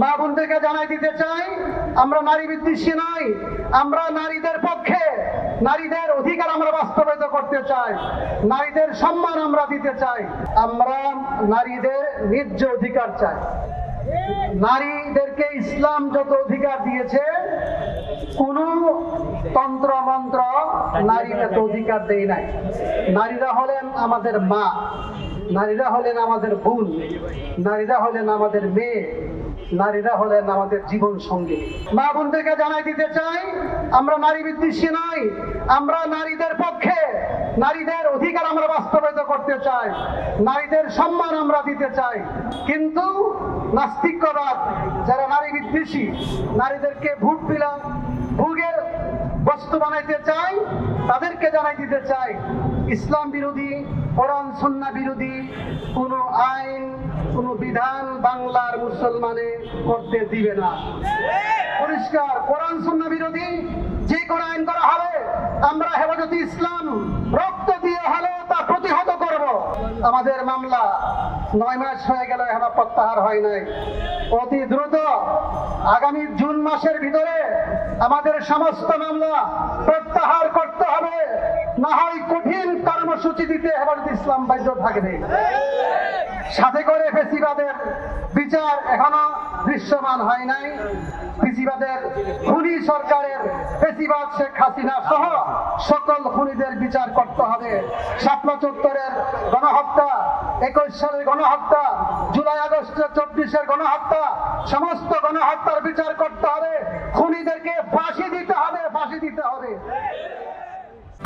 মা বোনদেরকে জানাই দিতে চাই, আমরা নারী বিদ্বেষী নই, আমরা নারীদের পক্ষে নারীদের অধিকার আমরা বাস্তবায়িত করতে চাই, নারীদের সম্মান আমরা দিতে চাই, আমরা নারীদের ন্যায্য অধিকার চাই। নারীদেরকে ইসলাম যত অধিকার দিয়েছে, কোন তন্ত্র মন্ত্র নারীর এত অধিকার দেয় নাই। নারীরা হলেন আমাদের মা, নারীরা হলেন আমাদের বোন, নারীরা হলেন আমাদের মেয়ে নারীরা হলেন আমাদের জীবন সঙ্গী মা বোনদেরকে জানাই দিতে চাই, আমরা নারী বিদ্বেষী নই, আমরা নারীদের পক্ষে, নারীদের অধিকার আমরা বাস্তবায়িত করতে চাই, নারীদের সম্মান আমরা দিতে চাই। কিন্তু নাস্তিক্যবাদ যারা নারী বিদ্বেষী, নারীদেরকে ভোট বিলাম ভোগের বস্তু বানাইতে চাই, তাদেরকে জানাই দিতে চাই, ইসলাম বিরোধী, কোরআন, সন্না বিরোধী, কোনো আইন, কোনো বিধান বাংলার মুসলমানে করতে দিবে না। পরিষ্কার, কোরআন সন্না বিরোধী যে কোনো আইন করা হবে, আমরা হেফাজতে ইসলাম, রক্ত দিয়ে হলেও তা প্রতিহত করব। আমাদের মামলা নয় মাস হয়ে গেল, এখনও প্রত্যাহার হয় নাই। অতি দ্রুত আগামী জুন মাসের ভিতরে আমাদের সমস্ত মামলা প্রত্যাহার করতে হবে। না হয় কঠিন কর্মসূচি দিতে হেফাজতে ইসলাম বাধ্য থাকবে। সাথে করে ফেসিবাদের বিচার এখনও দৃশ্যমান হয় নাই। ফেসিবাদের খুনি সরকারের ফেসিবাদ শেখ হাসিনা সহ সকল খুনিদের বিচার করতে হবে। শাপলা চত্বরের গণহত্যা, একুশ সালের গণহত্যা, জুলাই আগস্টের চব্বিশের গণহত্যা, সমস্ত গণহত্যার বিচার করতে হবে। খুনিদেরকে ফাঁসি দিতে হবে, ফাঁসি দিতে হবে।